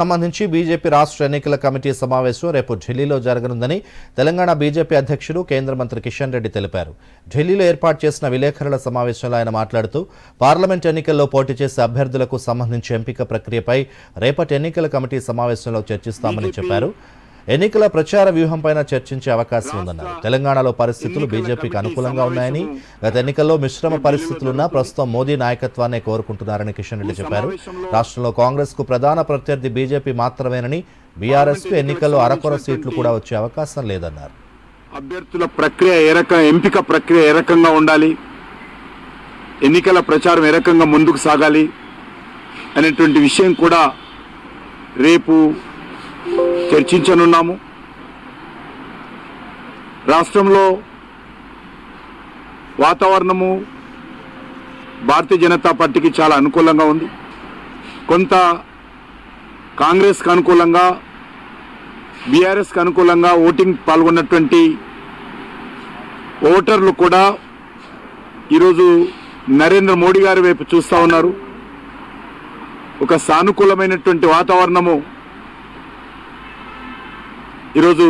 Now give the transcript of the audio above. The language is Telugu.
సంబంధించి బీజేపీ రాష్ట్ర ఎన్నికల కమిటీ సమావేశం రేపు ఢిల్లీలో జరగనుందని తెలంగాణ బీజేపీ అధ్యక్షుడు కేంద్ర మంత్రి కిషన్ రెడ్డి తెలిపారు. ఢిల్లీలో ఏర్పాటు చేసిన విలేకరుల సమావేశంలో ఆయన మాట్లాడుతూ పార్లమెంట్ ఎన్నికల్లో పోటీ చేసే అభ్యర్థులకు సంబంధించి ఎంపిక ప్రక్రియపై రేపటి ఎన్నికల కమిటీ సమావేశంలో చర్చిస్తామని చెప్పారు. ఎన్నికల ప్రచార వ్యూహంపైన చర్చించే అవకాశం ఉందన్నారు. తెలంగాణలో పరిస్థితులు బీజేపీకి అనుకూలంగా ఉన్నాయని గత ఎన్నికల్లో మిశ్రమ పరిస్థితులున్నా ప్రస్తుతం మోదీ నాయకత్వాన్ని కోరుకుంటున్నారని కిషన్ రెడ్డి చెప్పారు. రాష్ట్రంలో కాంగ్రెస్కు ప్రధాన ప్రత్యర్థి బీజేపీ మాత్రమేనని బీఆర్ఎస్కు ఎన్నికల్లో అరకొర సీట్లు కూడా వచ్చే అవకాశం లేదన్నారు. అభ్యర్థుల ప్రక్రియ ఏ రకం ఎంపిక ప్రక్రియ ఏ రకంగా ఉండాలి? ఎన్నికల ప్రచారం ఏ రకంగా ముందుకు సాగాలి? అనేటువంటి విషయం కూడా రేపు చర్చించనున్నాము. రాష్ట్రంలో వాతావరణము భారతీయ జనతా పార్టీకి చాలా అనుకూలంగా ఉంది. కొంత కాంగ్రెస్కి అనుకూలంగా బీఆర్ఎస్కి అనుకూలంగా ఓటింగ్ పాల్గొన్నటువంటి ఓటర్లు కూడా ఈరోజు నరేంద్ర మోడీ గారి వైపు చూస్తూ ఉన్నారు. ఒక సానుకూలమైనటువంటి వాతావరణము ఈరోజు